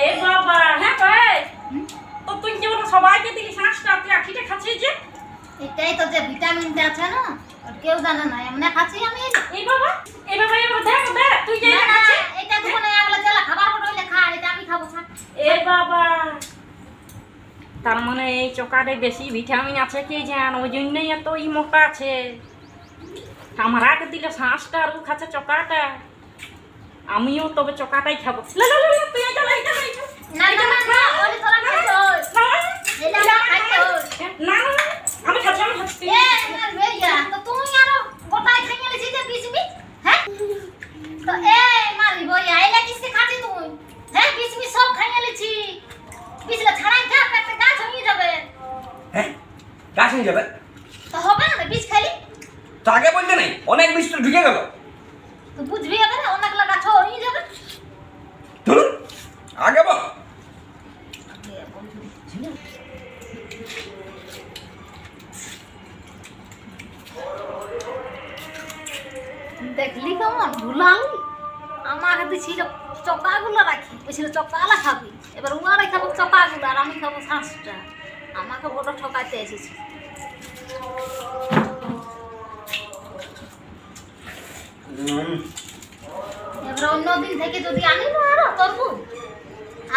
এ বাবা হ্যাঁ ভাই তো তুই যেমন সবাইকে দিলি শ্বাসটা তুই আখিটা খাচ্ছিস যে? এটাই তো যে ভিটামিনটা আছে না কেউ জানে না এমনি খাচ্ছি আমি। এই বাবা এই বাবা এই বাবা দেখ দেখ তুই যে না, এটা না, খাচ্ছিস এটা দুটো না বলে চলা খাবার খা এটা আমি খাব এ বাবা তার মানে এই চোকাটে বেশি ভিটামিন আছে কে জান ওই জন্যই এত ই মোটা আছে। কামরাকে দিলে শ্বাসটা আর খাচ্ছে চকাটা। আমিও তবে চকাটাই খাব হয় হয় হ্যাঁ হ্যাঁ গাছ হয়ে যাবে হ্যাঁ তো হবে না বিষ খাইলি তো আগে বলতে নাই অনেক বিষ তো ঢুকে গেল তো বুঝবি এবারে অনেক গাছ হয়ে যাবে ধরুন আগে বল দেখলি কেমন? ভুলালি আমাকে দিছিল চকাগুলো রাখি বলছিল চকালা খাবি। এবার উনারে খাব চকাগুলো আর আমি খাব শাঁসটা। আমাকে বড় ঠকাতে এসেছে। এবার অন্য দিন থেকে যদি আনি না আরও করব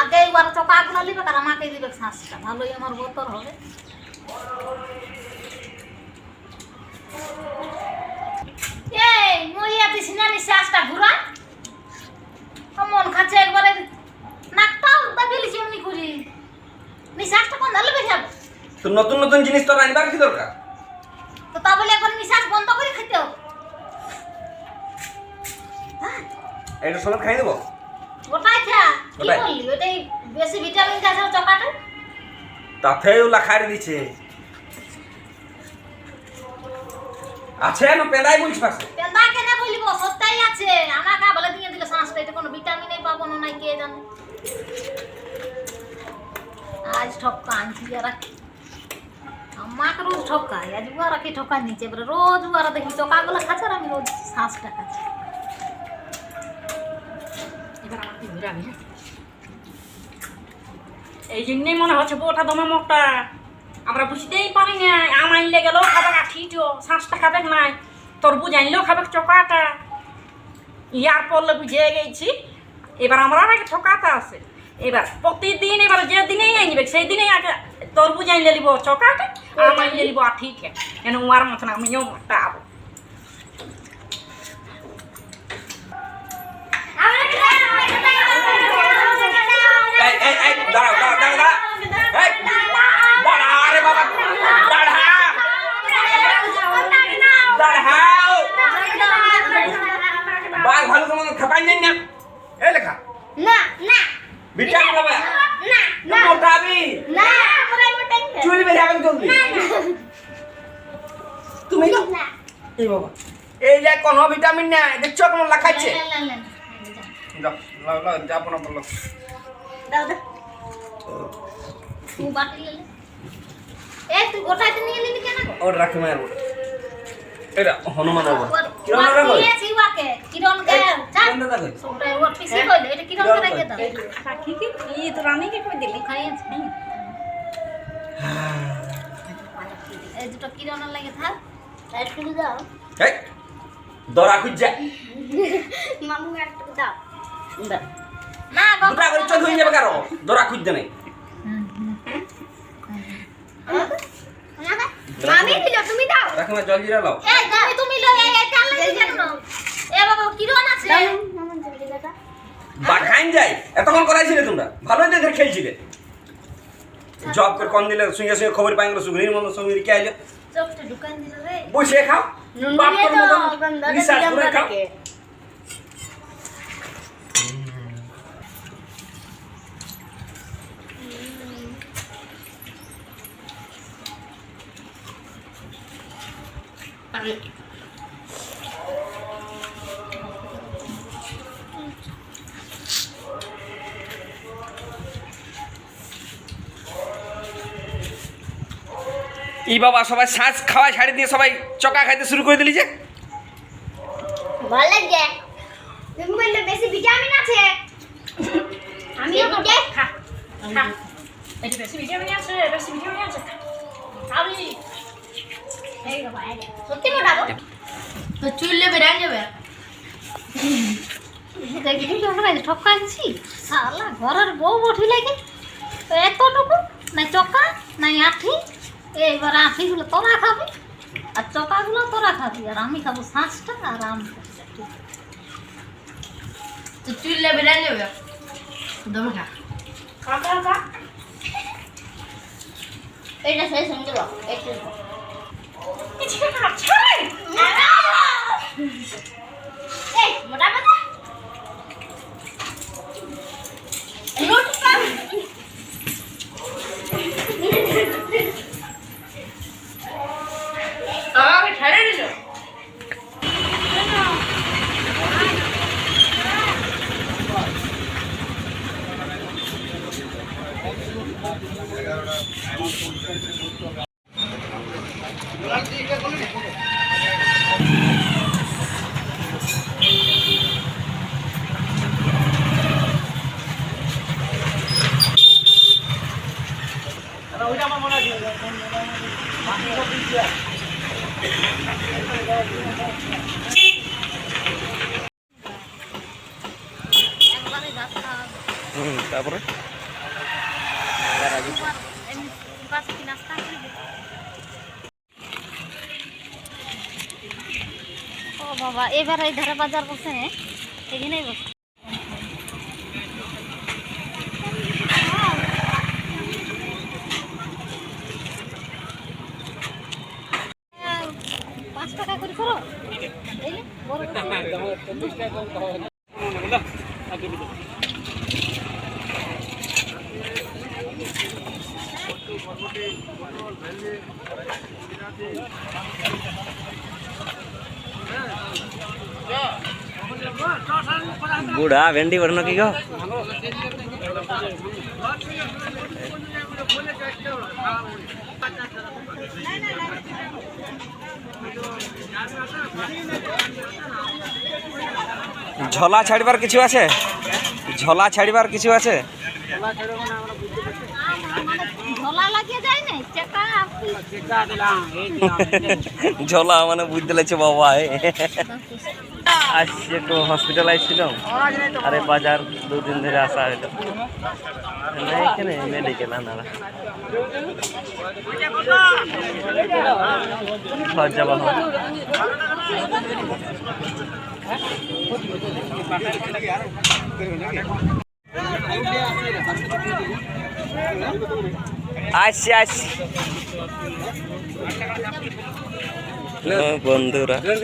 আগে একবার চকাগুলো নিবে আর আমাকে দিবে শাঁসটা। ভালোই আমার বোতল হবে। এই মরিয়া দিস না নিঃশ্বাসটা ঘুরা মন খাচ্ছে একবারে নাকটাও দাবিলিছি এমনি করি নিঃশ্বাসটা কোন ধালে বেশাবে তো নতুন নতুন জিনিস তোর আনবার কি দরকার তো তা বলে একবার নিঃশ্বাস বন্ধ করে খেতে এটা সমেত খাই দেবো ওটাই খা। কি? বললি ওটাই বেশি ভিটামিন আছে চকাটা। তাতে ওলা খাই দিছে। আছে না? পেদাই বলছি পাশে সত্যাই আছে আমাকে বলে দিয়ে দিলে শ্বাসটা এটা কোনো ভিটামিনই পাবো না নাই, কে জানে। আজ ঠকা আনছি যারা আমাকে রোজ ঠকাই আজ উয়ারা কি ঠকাই নিচ্ছে এবারে রোজ উয়ারা দেখি চকাগুলো খাচ্ছে আর আমি রোজ শ্বাসটা খাচ্ছি। হ্যাঁ? এই জন্যই মনে হচ্ছে বউটা দমে মোটা আমরা বুঝতেই পারি না আম আনলে গেলেও খাবে আঠিটো শ্বাসটা খাবে নাই, তরবুজ আনলেও খাবে, চকাটা। ইয়ার পড়লে বুঝে গেছি। এবার আমরা আগে ঠকাতে আছে। এবার প্রতিদিন এবার যে দিনেই আনবে সেই দিনেই আগে তরবুজ আনলে নিব চকাটা, আর আনলে ঠিক আঠিকে। কেন উয়ার মতন আমিও মোটা আবো এই এই এই দাঁড়াও দাঁড়াও দাঁড়াও দাঁড়াও এই দাঁড়া আরে বাবা দাঁড়া দাঁড়াও বাঘ ভালো তোমার না লেখা না না ভিটামিন হবে না না মোটাবি না চুল বের হবে জলদি তুমি না এই বাবা এই যে কোনো ভিটামিন নাই দেখছ কেমন লেখাচ্ছে যাও লাও লাও যাব না বলো দাও দাও তুই বাটি লে এ তুই গোটাতে নিয়ে নিলি কেন ওর রাখি মায়ের ওর এটা হনুমান ওর কিরণ রাখো নিয়েছি ওকে কিরণ চা কিরণ দাদা কই? ওটা ওর পিসি কইলে। এটা কিরণ রেখে দাও? সাক্ষী কি? ই তো রানীকে কই দিলি? খাইয়েছি এই দুটো কিরণের লাগে থাক। লাইট করে দাও। এই দরা খুঁজছে। মামু একটু দাও। না গো দুটা করে চোখ হয়ে যাবে কারও। দরা খুঁজছে নাই আমি দিল তুমি দাও। রাখি জল জিরা লাও এই তুমি তুমি লো এই এটা লাগে কেন এ বাবা আছে বাখাইন যাই। এতক্ষণ করাইছিলে তোমরা। ভালোই তো এদের খেলছিলে। জব করে কম দিলে সঙ্গে সঙ্গে খবর পাই গেল সুগরির মতো সঙ্গে রিকে আইলে? বসে খাও। বাপের মতন নিঃশ্বাস করে খাও। ই বাবা সবাই শ্বাস খাওয়া ছাড়ি দিয়ে সবাই চকা খাইতে শুরু করে দিলি যে। ভালো লাগে তুমি বললে আছে। আমি আমাকে খা খা। এই যে বেশি ভিটামিন আছে বেশি ভিটামিন আছে। খাবি। এই বাবা সত্যি মোটা তো চুললে বেড়াই যাবে। দেখি কি আমরা ঘরের বউ বঠি লাগে। এতটুকু? না চকা না আঠি এইবার আঠিগুলো তোরা খাবি আর চকাগুলো তোরা খাবি আর আমি খাব শাঁসটা আর আম। তো চুললে বেড়াই যাবে দম খা। খা খা। খা এটা শেষ হয়ে একটু মোটা তারপরে? বাবা এবার এই ধারে বাজার বসে এখানেই বসে পাঁচ টাকা করে করো এই নে, বড় বড়। বুড়া ভেন্ডি বড় কি গো? ঝলা ছাড়িবার কিছু আছে? ঝলা ছাড়িবার কিছু আছে? ঝোলা লাগিয়ে যায় না চেকা আপনি ঝোলা মানে বুঝতে লাগছে বাবা। আসছি একটু হসপিটালাইজ ছিলাম। আরে বাজার দুদিন ধরে আসা হইল না। এখানে মেডিকেল আনারা খরচা বাবা আসছি আসছি হ্যাঁ, বন্ধুরা হয়ে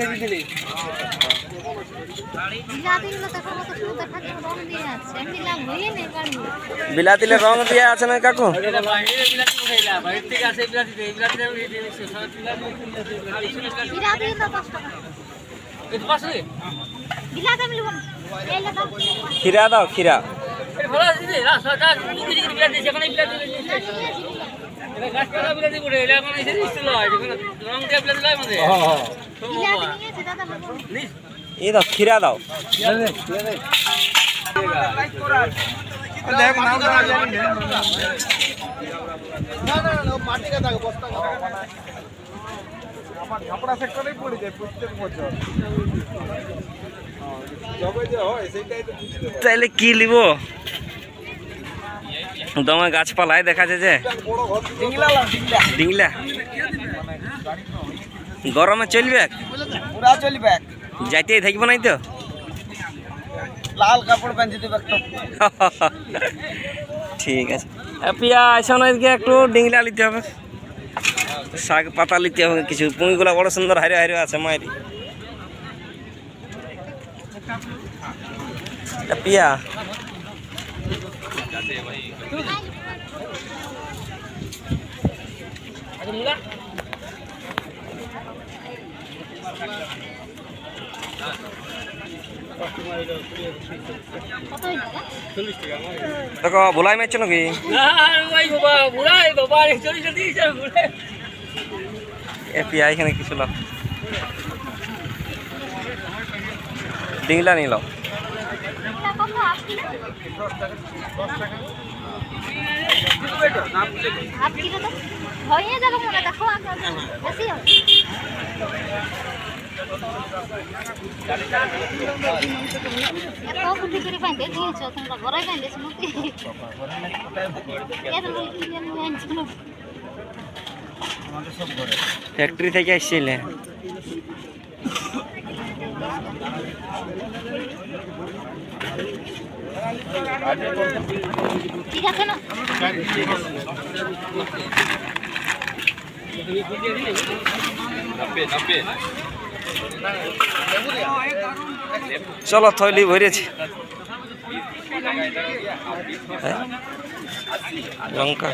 বিলাতিলে রং দিয়ে আছে না কাকু খিরা দাও খিরা এই দাও খিরা দাও। আমার ঝাপড়া সেক্টরেই পড়ে যায় প্রত্যেক বছর তাইলে কি লিব? দমে গাছপালায় দেখা যায় যে ডিংলা। গরমে চলবে? পুরা চলবে। যাইতেই থাকব নাই তো? লাল কাপড় পেঁচে দেবে ঠিক আছে। পিয়া আসো না একটু ডিংলা নিতে হবে। শাক পাতা নিতে হবে কিছু। পুঁইগুলা বড় সুন্দর হারে হারে আছে মায়েরি পিয়া দেখো ভোলাই মারছো নাকি? পিয়া এখানে কিছু লাভ ডিংলা নিল কত হাফ কিলো তো হয়ে যাবে মনে দেখো আগে বেশি হবে এত কুটি করে বাইন্ধে দিয়েছ তোমরা ঘরে বাইন্ধেছ নাকি এত কিনে নিয়ে আনছিল আমাদের সব ঘরে ফ্যাক্টরি থেকে আসছিলে ঠিক আছে না চলো থইলি ভরেছি হ্যাঁ? লঙ্কা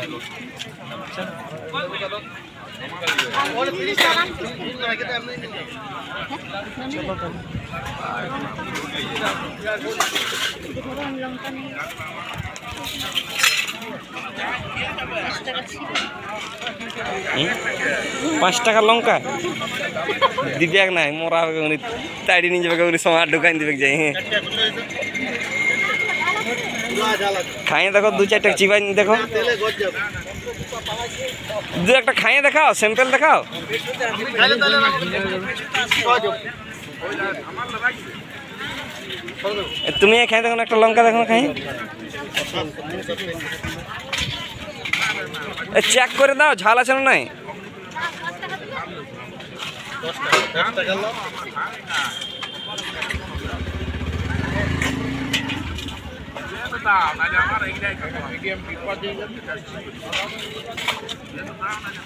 পাঁচ টাকা লঙ্কা? দিবে নাই, মোরা হবে উনি তাড়ি নিয়ে যাবে উনি সময় দোকান দিবে যাই। খাইয়ে দেখো দু চারটা চিবাই দেখো। দু একটা খাইয়ে দেখাও স্যাম্পেল দেখাও। তুমি খাই দেখো একটা লঙ্কা দেখো খাই চেক করে দাও, ঝাল আছে না নাই? দশ টাকা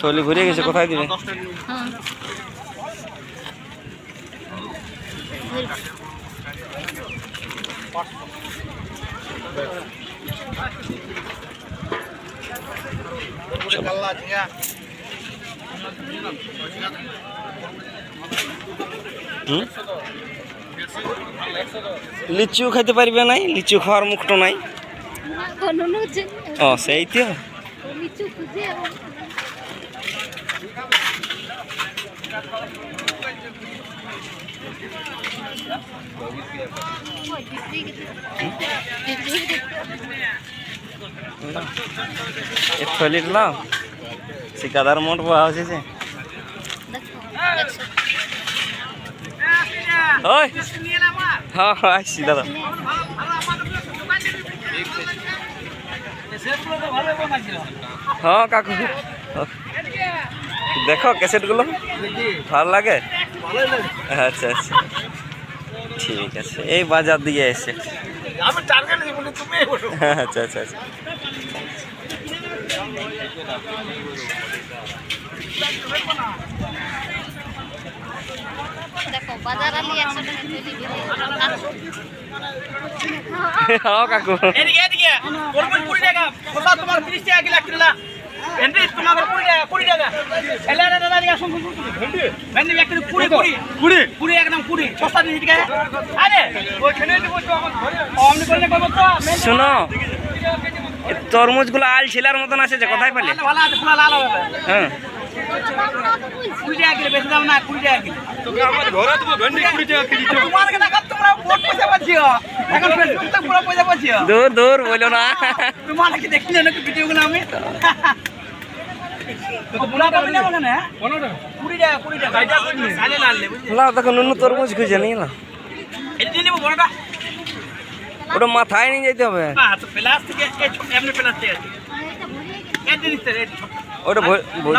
থলি ভরে গেছে কোথায় দিবে হ্যাঁ কাল্লা ঝিঙা হুম? লিচু খাইতে পারবে নাই, লিচু খাওয়ার মুখটো নাই। ও, সেই তো। নিচু খুঁজে এ থলি লাও শিকাদার মোট বহা আছে যে ওই। হ্যাঁ হ্যাঁ আসছি দাদা হ্যাঁ কাকু। দেখো ক্যাসেটগুলো। ভালো লাগে? আচ্ছা আচ্ছা। ঠিক আছে এই বাজার দিকে এসে। বলো আচ্ছা আচ্ছা আচ্ছা। দেখো বাজার আলি একশো টাকা চলি হ্যাঁ কাকু। এদিকে এদিকে। তরমুজ কুড়ি টাকা। খোসা তোমার তিরিশ টাকা কিলো কিনলা ভেন্ডি তোমার কুড়ি টাকা কুড়ি টাকা। এলে এলে দাদা দিকে শুন শুন শুন ভেন্ডি? ভেন্ডি একটা কুড়ি কুড়ি। কুড়ি? কুড়ি একদম কুড়ি। সস্তা দিন দিকে। আরে ওইখানে দেবো তো আমার ঘরে। অমনি করলে করব তো শোনো তরমুজগুলো আল ছিলার মতন আছে যে কোথায় পেলে? ভালো আছে পুরো লাল হবে। হ্যাঁ। কুড়ি টাকা কিলো বেশি দাম না কুড়ি টাকা কিলো। তোকে আমার ঘরে দেবো ভেন্ডি কুড়ি টাকা কিলো তোমার কাছে তোমরা বহুত পয়সা পাচ্ছিও এখন ফেসবুক তো পুরো পয়সা পাচ্ছিও দূর দূর বলো না। তোমার কি দেখলি না কি ভিডিওগুলো আমি? হ্যাঁ দেখো তরমুজ খুঁজে নিয়ে না। ওটা মাথায় নিয়ে যেতে হবে। প্লাস্টিক এমনি প্লাস্টিক আছে ওটা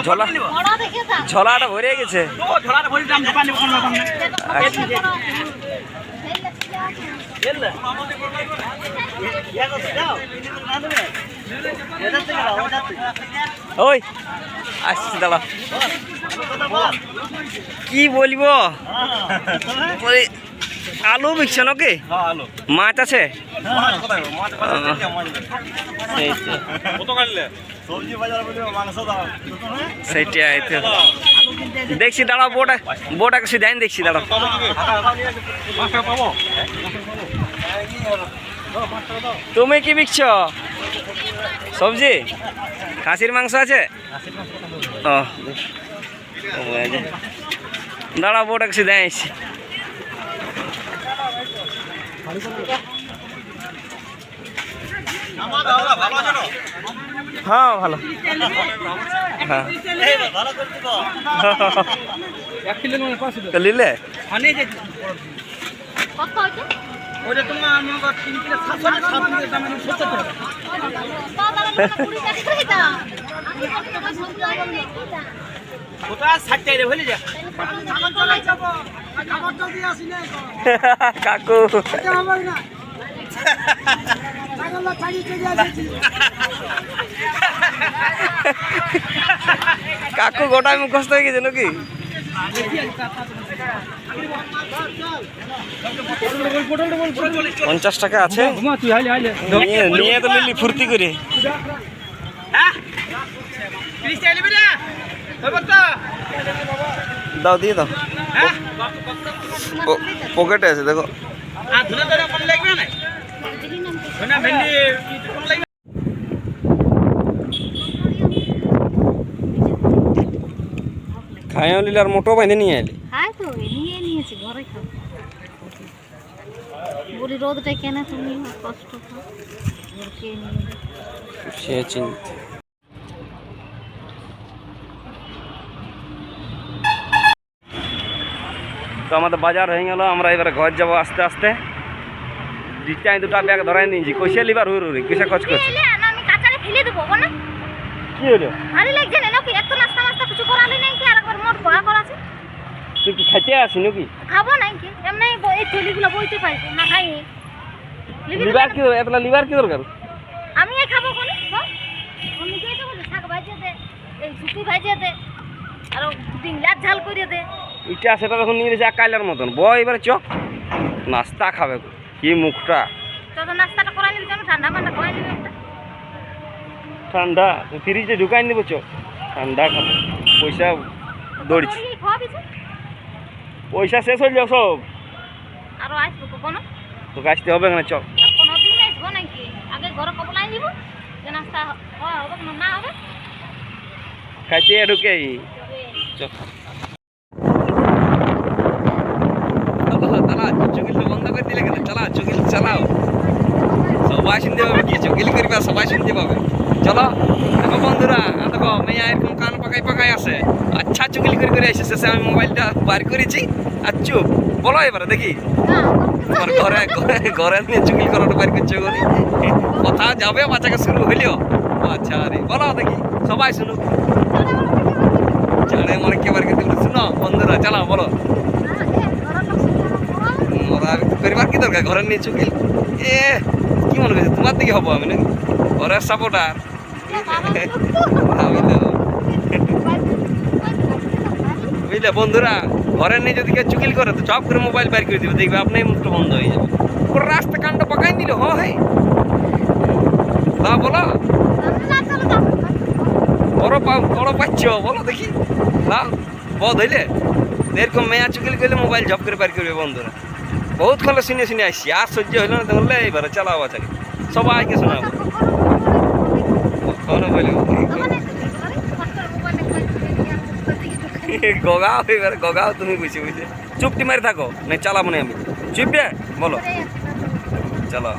ঝোলা ঝোলাটা ভরে গেছে। ওই আসছি দাঁড়া। কি বলব? বলি আলু বিকছে নাকি? মাছ আছে? সেই তো। সবজি বাজার বলে মাংস দাও। সেইটাই তো। দেখছি দাঁড়াও বোটা বোটাকে সিধাই দেখছি দাঁড়াও। তুমি কি বিকছ? সবজি? খাসির মাংস আছে? ও। দাঁড়াও বোটাকে সিধাই আসছি হ্যাঁ ভালো। হ্যাঁ। নিলে ওটা তোমার মনে কর তিন কিলো সাতশো না সাত কিলো দাম সত্তর টাকা ওটা কাকু। কাকু গোটায় মুখস্থ হয়ে গেছে নাকি? পঞ্চাশ টাকা আছে। নিয়ে তো নিলি ফুর্তি করে। হ্যাঁ? দাও দিয়ে দাও। হ্যাঁ? পকেটে আছে দেখো। আর ধরে ধরে কম লাগবে না? ধরে ভেন্ডি কম লাগবে? খাইও নিলে আর মোটো বাইঁধে নিয়ে এলি খাই তো নিয়ে নিয়েছি ঘরে খাও বলি রোদটা কেন তুমি? কষ্ট খাও সে চিন্তা। তো আমাদের বাজার হয়ে গেল আমরা এবারে ঘর যাব আস্তে আস্তে। দিচাই দুটা ব্যাগ ধরাই নিয়েছি কইসে লিবার হুর হুরি কিসে খচ করছে এলে না আমি কাঁচারে ফেলে দেবো না কি হলো ভারী লাগছে না নাকি? এত নাস্তা নাস্তা কিছু করালি নাই কি? আর একবার মোট ভয়া করা আছে? তুই কি খাইতে আসি নাকি? খাব নাই কি? এমনি এই থলিগুলো বইতে পারছি না খাই লিবার কি এতলা লিবার কি দরকার? আমি এই খাব কোনে? আমি কে তো শাক ভাজিয়ে দে এই শুকু ভাজিয়ে দে আর ডিংলার ঝাল করে দে। ইটা সেটা তখন নিয়ে গেছে কাইলার মতন। বয় এবারে চ। নাস্তা খাবে কি মুখটা? তো নাস্তাটা করাই নিবি আমি ঠান্ডা ফ্রিজে ঢুকাই নিব চ। ঠান্ডা খাবে। পয়সা দৌড়ছি পয়সা শেষ হয়ে যাও সব। আরও আসব কখনো? তোকে আসতে হবে না চ। আর কোনো দিন আসব নাকি আগে ঘরে কপলাই দিব যে নাস্তা হয় হবে না না হবে খাইতে ঢুকে চ চুকিল বন্ধ করে দিলে কেন চালা চুকিল চালাও সবাই শুনতে পাবে কি চুকিল করবে সবাই শুনতে পাবে। চলো দেখো বন্ধুরা দেখো মেয়া এরকম কান পাকাই পাকাই আছে। আচ্ছা চুকিল করে করে এসে শেষে আমি মোবাইলটা বার করেছি। আর চুপ বলো এবারে দেখি। তোমার ঘরে ঘরে ঘরে নিয়ে চুকিল করাটা বার করছ করি কথা যাবে বাচ্চাকে শুরু হইলেও আচ্ছা আরে বলো দেখি সবাই শুনুক। চাড়ে মনে কে বার করতে শুনো বন্ধুরা চালাও বলো। ওরা করিবার কি দরকার ঘরের নিয়ে চুকিল এ কি মনে করছে তোমার দিকে হব আমি নাকি? ঘরের সাপোর্টার বুঝলে বন্ধুরা, ঘরের নিয়ে যদি কেউ চুকিল করে, তো চপ করে মোবাইল বের করে দিবে, দেখবে আপনার মুখটা বন্ধ হয়ে যাবে। পুরো রাস্তা কানটা পাকাই দিল, হ, হে। তা বলো। বড় বড় পাচ্ছ, বলো দেখি। না বধ হইলে এরকম মেয়া চুকিল গেলে মোবাইল জব করে বের করবে বন্ধুরা। বহুত খলে শুনে শুনে আসছি আর সহ্য হইল না তাহলে এবারে চালাও আছে সবাইকে শোনাবো। গগাও এবার, গগাও তুমি বুঝি, বুঝে। চুপটি মারি থাকো, না চালাবো না আমি। চুপ রে, বলো। চলো